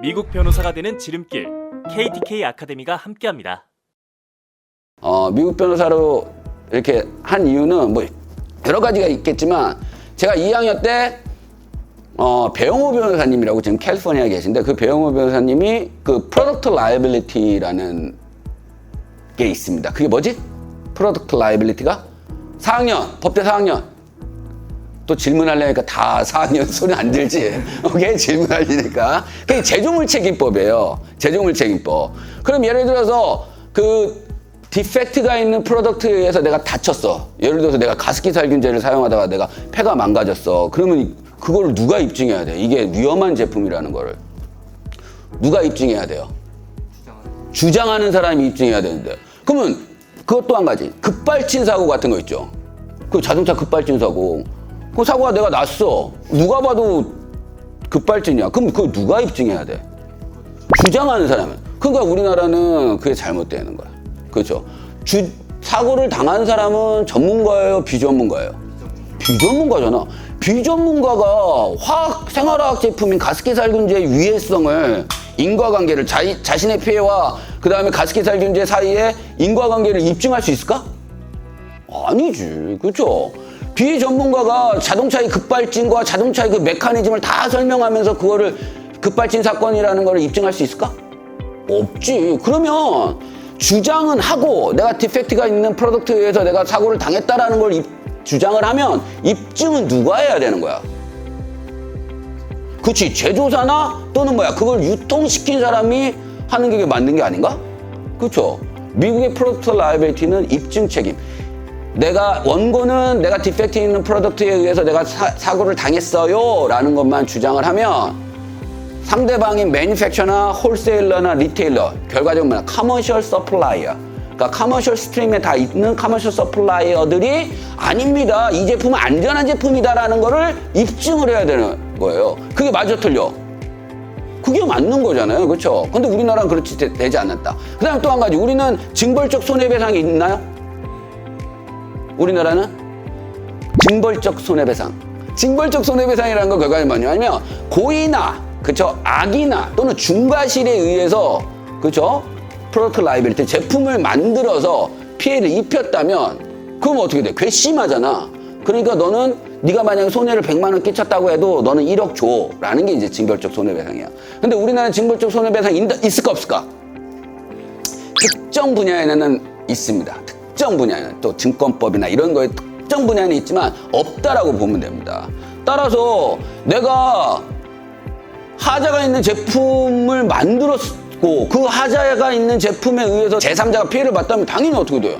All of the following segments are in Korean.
미국 변호사가 되는 지름길 KTK 아카데미가 함께합니다. 어, 미국 변호사로 이렇게 한 이유는 뭐 여러 가지가 있겠지만 제가 2학년 때 어, 배영호 변호사님이라고 지금 캘리포니아에 계신데 그 배영호 변호사님이 그 프로덕트 라이빌리티라는 게 있습니다. 그게 뭐지? 프로덕트 라이빌리티가 4학년 법대 4학년 또 질문하려니까 다 4학년 소리 안 들지. 오케이? 질문하려니까. 그게 제조물 책임법이에요. 제조물 책임법. 그럼 예를 들어서 그 디펙트가 있는 프로덕트에 의해서 내가 다쳤어. 예를 들어서 내가 가습기 살균제를 사용하다가 내가 폐가 망가졌어. 그러면 그걸 누가 입증해야 돼? 이게 위험한 제품이라는 거를. 누가 입증해야 돼요? 주장하는 사람이 입증해야 되는데. 그러면 그것 또 한 가지. 급발진 사고 같은 거 있죠. 그 자동차 급발진 사고. 그 사고가 내가 났어. 누가 봐도 급발진이야. 그럼 그거 누가 입증해야 돼? 주장하는 사람은. 그러니까 우리나라는 그게 잘못되는 거야. 그렇죠. 주, 사고를 당한 사람은 전문가예요, 비전문가예요? 비전문가잖아. 비전문가가 화학 생활화학 제품인 가습기 살균제의 유해성을 인과관계를 자, 자신의 피해와 그 다음에 가습기 살균제 사이에 인과관계를 입증할 수 있을까? 아니지. 그렇죠. 비전문가가 자동차의 급발진과 자동차의 그 메커니즘을 다 설명하면서 그거를 급발진 사건이라는 걸 입증할 수 있을까? 없지. 그러면 주장은 하고 내가 디펙트가 있는 프로덕트에 의해서 내가 사고를 당했다라는 걸 입- 주장을 하면 입증은 누가 해야 되는 거야? 그치 제조사나 또는 뭐야 그걸 유통시킨 사람이 하는 게 맞는 게 아닌가? 그렇죠. 미국의 프로덕트 라이빌티는 입증 책임. 내가 원고는 내가 디펙트 있는 프로덕트에 의해서 내가 사, 고를 당했어요 라는 것만 주장을 하면 상대방인 매니팩처나 홀세일러나 리테일러 결과적으로 커머셜 서플라이어 그러니까 커머셜 스트림에 다 있는 커머셜 서플라이어들이 아닙니다. 이 제품은 안전한 제품이다라는 거를 입증을 해야 되는 거예요. 그게 맞아 틀려? 그게 맞는 거잖아요. 그렇죠? 근데 우리나라는 그렇지 되, 지 않았다. 그 다음 또한 가지. 우리는 징벌적 손해배상이 있나요? 우리나라는 징벌적 손해배상. 징벌적 손해배상이라는 건 결과는 뭐냐면 고의나 그쵸 악이나 또는 중과실에 의해서 그쵸 프로덕트 라이빌리티 제품을 만들어서 피해를 입혔다면 그럼 어떻게 돼? 괘씸하잖아. 그러니까 너는 네가 만약에 손해를 100만 원 끼쳤다고 해도 너는 1억 줘라는 게 이제 징벌적 손해배상이야. 근데 우리나라는 징벌적 손해배상 있을까 없을까? 특정 분야에는 있습니다. 특정 분야에는 또 증권법이나 이런 거에 특정 분야는 있지만 없다라고 보면 됩니다. 따라서 내가 하자가 있는 제품을 만들었고 그 하자가 있는 제품에 의해서 제3자가 피해를 봤다면 당연히 어떻게 돼요?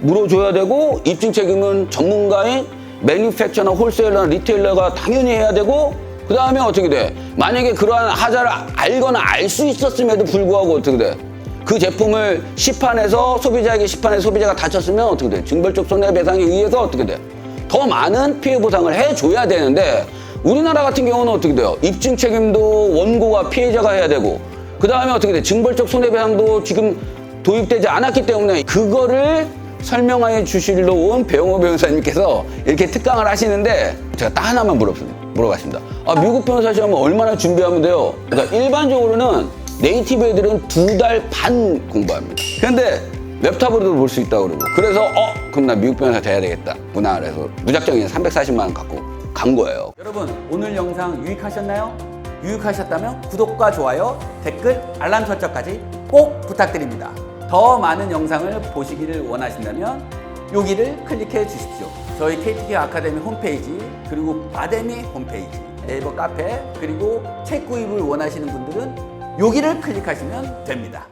물어줘야 되고 입증 책임은 전문가인 매니팩처나 홀세일러나 리테일러가 당연히 해야 되고 그 다음에 어떻게 돼? 만약에 그러한 하자를 알거나 알 수 있었음에도 불구하고 어떻게 돼? 그 제품을 시판해서 소비자에게 시판해서 소비자가 다쳤으면 어떻게 돼? 징벌적 손해배상에 의해서 어떻게 돼? 더 많은 피해 보상을 해줘야 되는데 우리나라 같은 경우는 어떻게 돼요? 입증 책임도 원고가 피해자가 해야 되고 그 다음에 어떻게 돼? 징벌적 손해배상도 지금 도입되지 않았기 때문에 그거를 설명해 주시러 온 배영호 변호사님께서 이렇게 특강을 하시는데 제가 딱 하나만 물어, 물어봤습니다. 아, 미국 변호사 시험은 얼마나 준비하면 돼요? 그러니까 일반적으로는 네이티브 애들은 두 달 반 공부합니다. 근데 웹탑으로도 볼 수 있다고 그러고 그래서 어 그럼 나 미국 변호사 돼야 되겠다 구나 그래서 무작정 그냥 340만 원 갖고 간 거예요. 여러분 오늘 영상 유익하셨나요? 유익하셨다면 구독과 좋아요, 댓글, 알람 설정까지 꼭 부탁드립니다. 더 많은 영상을 보시기를 원하신다면 여기를 클릭해 주십시오. 저희 KTK 아카데미 홈페이지 그리고 바데미 홈페이지 네이버 카페 그리고 책 구입을 원하시는 분들은 여기를 클릭하시면 됩니다.